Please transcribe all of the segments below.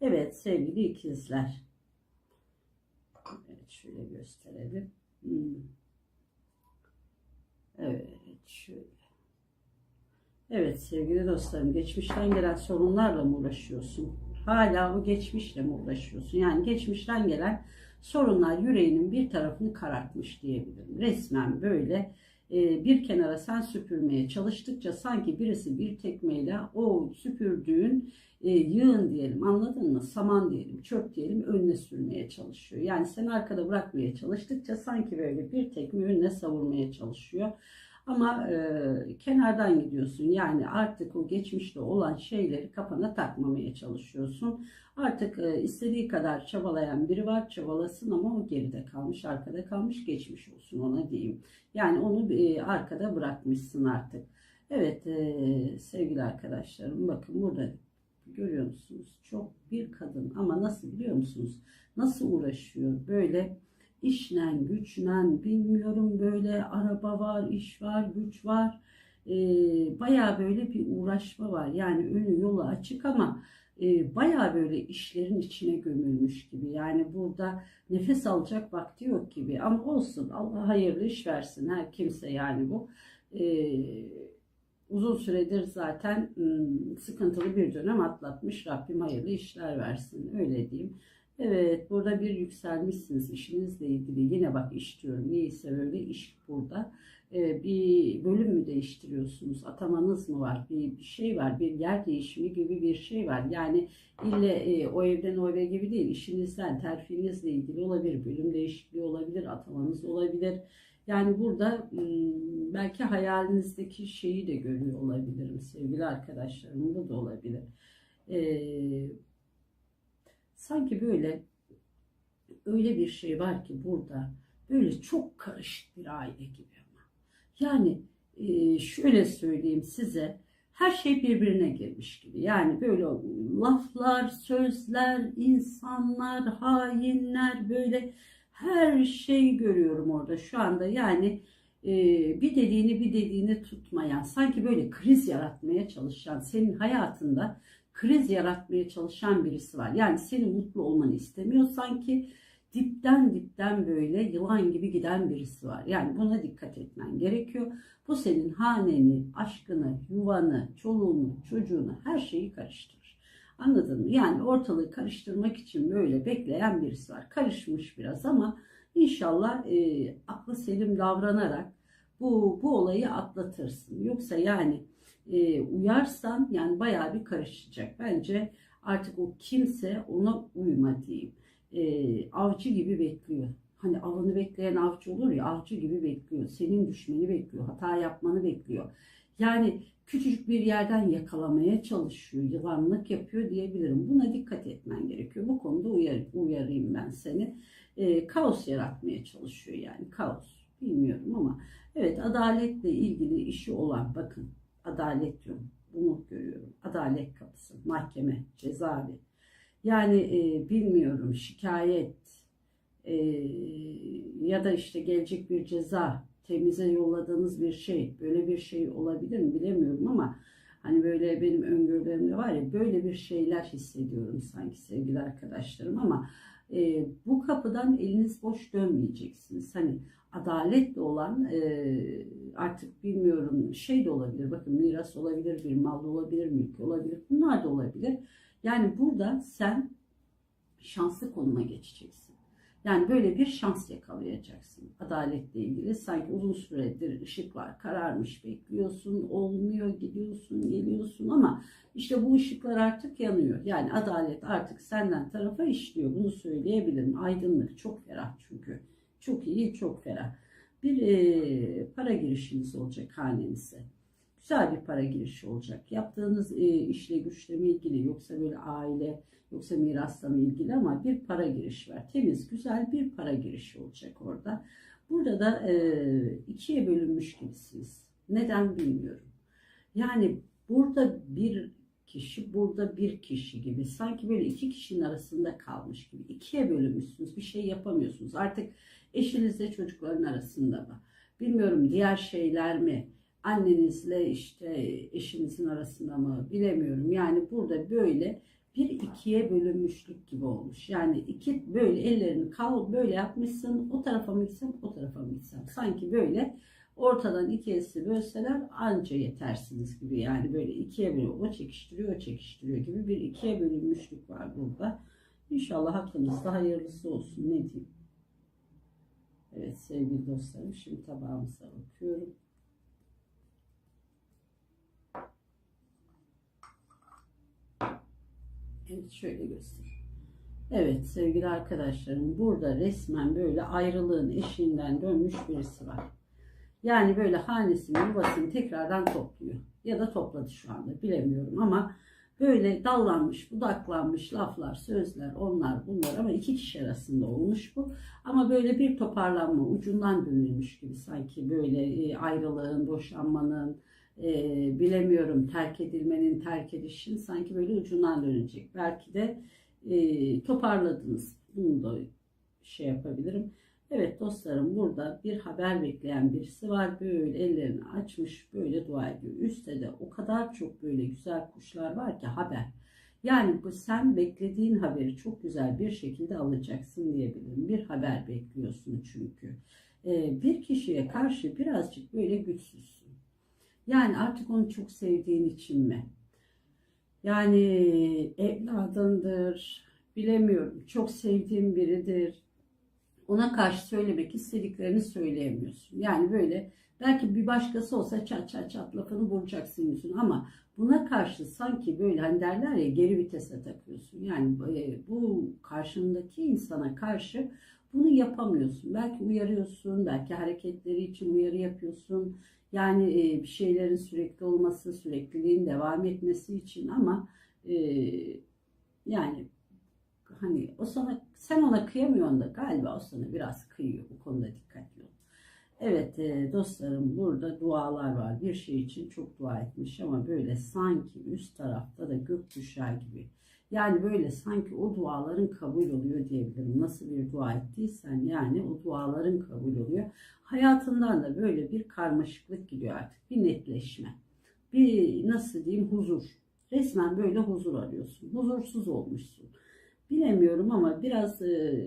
Evet sevgili ikizler. Evet şöyle gösterelim. Hmm. Evet şöyle. Evet sevgili dostlarım geçmişten gelen sorunlarla mı uğraşıyorsun? Hala bu geçmişle mi uğraşıyorsun? Yani geçmişten gelen sorunlar yüreğinin bir tarafını karartmış diyebilirim. Resmen böyle bir kenara sen süpürmeye çalıştıkça sanki birisi bir tekmeyle o süpürdüğün e, yığın diyelim anladın mı? Saman diyelim, çöp diyelim önüne sürmeye çalışıyor. Yani sen arkada bırakmaya çalıştıkça sanki böyle bir tekme önüne savurmaya çalışıyor. Ama e, kenardan gidiyorsun. Yani artık o geçmişte olan şeyleri kafana takmamaya çalışıyorsun. Artık e, istediği kadar çabalayan biri var. Çabalasın ama o geride kalmış, arkada kalmış. Geçmiş olsun ona diyeyim. Yani onu e, arkada bırakmışsın artık. Evet e, sevgili arkadaşlarım bakın burada görüyor musunuz? Çok bir kadın ama nasıl biliyor musunuz? Nasıl uğraşıyor? Böyle işlen, güçlen, bilmiyorum böyle araba var, iş var, güç var. E, Baya böyle bir uğraşma var. Yani önü yolu açık ama e, baya böyle işlerin içine gömülmüş gibi. Yani burada nefes alacak vakti yok gibi. Ama olsun Allah hayırlı iş versin her kimse yani bu. E, uzun süredir zaten sıkıntılı bir dönem atlatmış. Rabbim hayırlı işler versin öyle diyeyim. Evet burada bir yükselmişsiniz işinizle ilgili. Yine bak iş diyorum. Neyse böyle iş burada. Ee, bir bölüm mü değiştiriyorsunuz? Atamanız mı var? Bir, bir şey var. Bir yer değişimi gibi bir şey var. Yani ille e, o evden o eve gibi değil. İşinizden, terfinizle ilgili olabilir. Bölüm değişikliği olabilir. Atamanız olabilir. Yani burada ım, belki hayalinizdeki şeyi de görüyor olabilirim sevgili arkadaşlarım. Bu da olabilir. Ee, sanki böyle öyle bir şey var ki burada böyle çok karışık bir aile gibi ama. Yani e, şöyle söyleyeyim size her şey birbirine girmiş gibi. Yani böyle laflar, sözler, insanlar, hainler böyle her şeyi görüyorum orada şu anda. Yani e, bir dediğini bir dediğini tutmayan, sanki böyle kriz yaratmaya çalışan, senin hayatında kriz yaratmaya çalışan birisi var. Yani senin mutlu olmanı istemiyor sanki dipten dipten böyle yılan gibi giden birisi var. Yani buna dikkat etmen gerekiyor. Bu senin haneni, aşkını, yuvanı, çoluğunu, çocuğunu her şeyi karıştırır. Anladın mı? Yani ortalığı karıştırmak için böyle bekleyen birisi var. Karışmış biraz ama inşallah e, aklı selim davranarak bu, bu olayı atlatırsın. Yoksa yani e, uyarsan yani bayağı bir karışacak. Bence artık o kimse ona uyma diyeyim. E, avcı gibi bekliyor. Hani avını bekleyen avcı olur ya avcı gibi bekliyor. Senin düşmeni bekliyor. Hata yapmanı bekliyor. Yani küçücük bir yerden yakalamaya çalışıyor. Yılanlık yapıyor diyebilirim. Buna dikkat etmen gerekiyor. Bu konuda uyar, uyarayım ben seni. E, kaos yaratmaya çalışıyor yani kaos. Bilmiyorum ama evet adaletle ilgili işi olan bakın adalet diyorum. Bunu görüyorum. Adalet kapısı, mahkeme, cezaevi. Yani e, bilmiyorum şikayet e, ya da işte gelecek bir ceza, temize yolladığınız bir şey, böyle bir şey olabilir mi bilemiyorum ama hani böyle benim öngörülerimde var ya böyle bir şeyler hissediyorum sanki sevgili arkadaşlarım ama e, bu kapıdan eliniz boş dönmeyeceksiniz. Hani adaletle olan e, artık bilmiyorum şey de olabilir. Bakın miras olabilir, bir mal olabilir, mülk olabilir. Bunlar da olabilir. Yani burada sen şanslı konuma geçeceksin. Yani böyle bir şans yakalayacaksın adaletle ilgili. Sanki uzun süredir ışıklar kararmış bekliyorsun, olmuyor, gidiyorsun, geliyorsun ama işte bu ışıklar artık yanıyor. Yani adalet artık senden tarafa işliyor. Bunu söyleyebilirim. Aydınlık çok ferah çünkü. Çok iyi, çok ferah. Bir e, para girişiniz olacak hanenize. güzel bir para girişi olacak. Yaptığınız e, işle güçle mi ilgili yoksa böyle aile yoksa mirasla mı ilgili ama bir para girişi var. Temiz güzel bir para girişi olacak orada. Burada da e, ikiye bölünmüş gibisiniz. Neden bilmiyorum. Yani burada bir kişi, burada bir kişi gibi. Sanki böyle iki kişinin arasında kalmış gibi. İkiye bölünmüşsünüz. Bir şey yapamıyorsunuz. Artık eşinizle çocukların arasında mı? Bilmiyorum diğer şeyler mi? Annenizle işte eşinizin arasında mı? Bilemiyorum. Yani burada böyle bir ikiye bölünmüşlük gibi olmuş. Yani iki böyle ellerini kal böyle yapmışsın. O tarafa mı gitsem, o tarafa mı gitsem? Sanki böyle ortadan ikiyesi bölseler anca yetersiniz gibi. Yani böyle ikiye bölüyor. O çekiştiriyor, o çekiştiriyor gibi bir ikiye bölünmüşlük var burada. İnşallah hakkınızda hayırlısı olsun. Ne diyeyim? Evet sevgili dostlarım şimdi tabağımıza bakıyorum. Evet şöyle göstereyim. Evet sevgili arkadaşlarım burada resmen böyle ayrılığın eşiğinden dönmüş birisi var. Yani böyle hanesini yuvasını tekrardan topluyor. Ya da topladı şu anda bilemiyorum ama böyle dallanmış, budaklanmış laflar, sözler, onlar bunlar ama iki kişi arasında olmuş bu. Ama böyle bir toparlanma ucundan dönülmüş gibi sanki böyle e, ayrılığın, boşanmanın, e, bilemiyorum terk edilmenin, terk edişin sanki böyle ucundan dönecek. Belki de e, toparladınız. Bunu da şey yapabilirim. Evet dostlarım burada bir haber bekleyen birisi var. Böyle ellerini açmış böyle dua ediyor. Üstte de o kadar çok böyle güzel kuşlar var ki haber. Yani bu sen beklediğin haberi çok güzel bir şekilde alacaksın diyebilirim. Bir haber bekliyorsun çünkü. Ee, bir kişiye karşı birazcık böyle güçsüzsün. Yani artık onu çok sevdiğin için mi? Yani evladındır, bilemiyorum. Çok sevdiğin biridir ona karşı söylemek istediklerini söyleyemiyorsun. Yani böyle belki bir başkası olsa çat çat çat lafını vuracaksın yüzüne ama buna karşı sanki böyle hani derler ya geri vitese takıyorsun. Yani e, bu karşındaki insana karşı bunu yapamıyorsun. Belki uyarıyorsun, belki hareketleri için uyarı yapıyorsun. Yani e, bir şeylerin sürekli olması, sürekliliğin devam etmesi için ama e, yani hani o sana sen ona kıyamıyorsun da galiba o sana biraz kıyıyor. Bu konuda dikkatli ol. Evet e, dostlarım burada dualar var. Bir şey için çok dua etmiş ama böyle sanki üst tarafta da gök düşer gibi. Yani böyle sanki o duaların kabul oluyor diyebilirim. Nasıl bir dua ettiysen yani o duaların kabul oluyor. Hayatından da böyle bir karmaşıklık gidiyor artık. Bir netleşme. Bir nasıl diyeyim huzur. Resmen böyle huzur arıyorsun. Huzursuz olmuşsun bilemiyorum ama biraz e,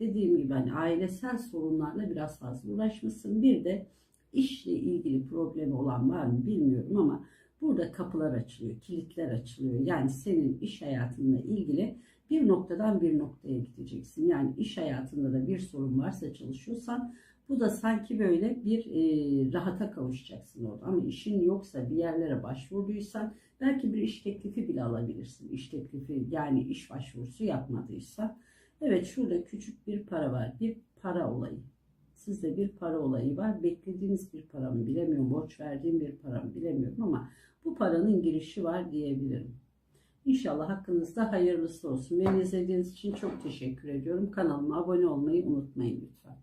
dediğim gibi hani ailesel sorunlarla biraz fazla uğraşmışsın. Bir de işle ilgili problemi olan var mı bilmiyorum ama burada kapılar açılıyor, kilitler açılıyor. Yani senin iş hayatınla ilgili bir noktadan bir noktaya gideceksin. Yani iş hayatında da bir sorun varsa çalışıyorsan bu da sanki böyle bir e, rahata kavuşacaksın orada. Ama işin yoksa bir yerlere başvurduysan belki bir iş teklifi bile alabilirsin. İş teklifi yani iş başvurusu yapmadıysa. Evet şurada küçük bir para var. Bir para olayı. Sizde bir para olayı var. Beklediğiniz bir para mı bilemiyorum. Borç verdiğim bir para mı bilemiyorum ama bu paranın girişi var diyebilirim. İnşallah hakkınızda hayırlısı olsun. Beni izlediğiniz için çok teşekkür ediyorum. Kanalıma abone olmayı unutmayın lütfen.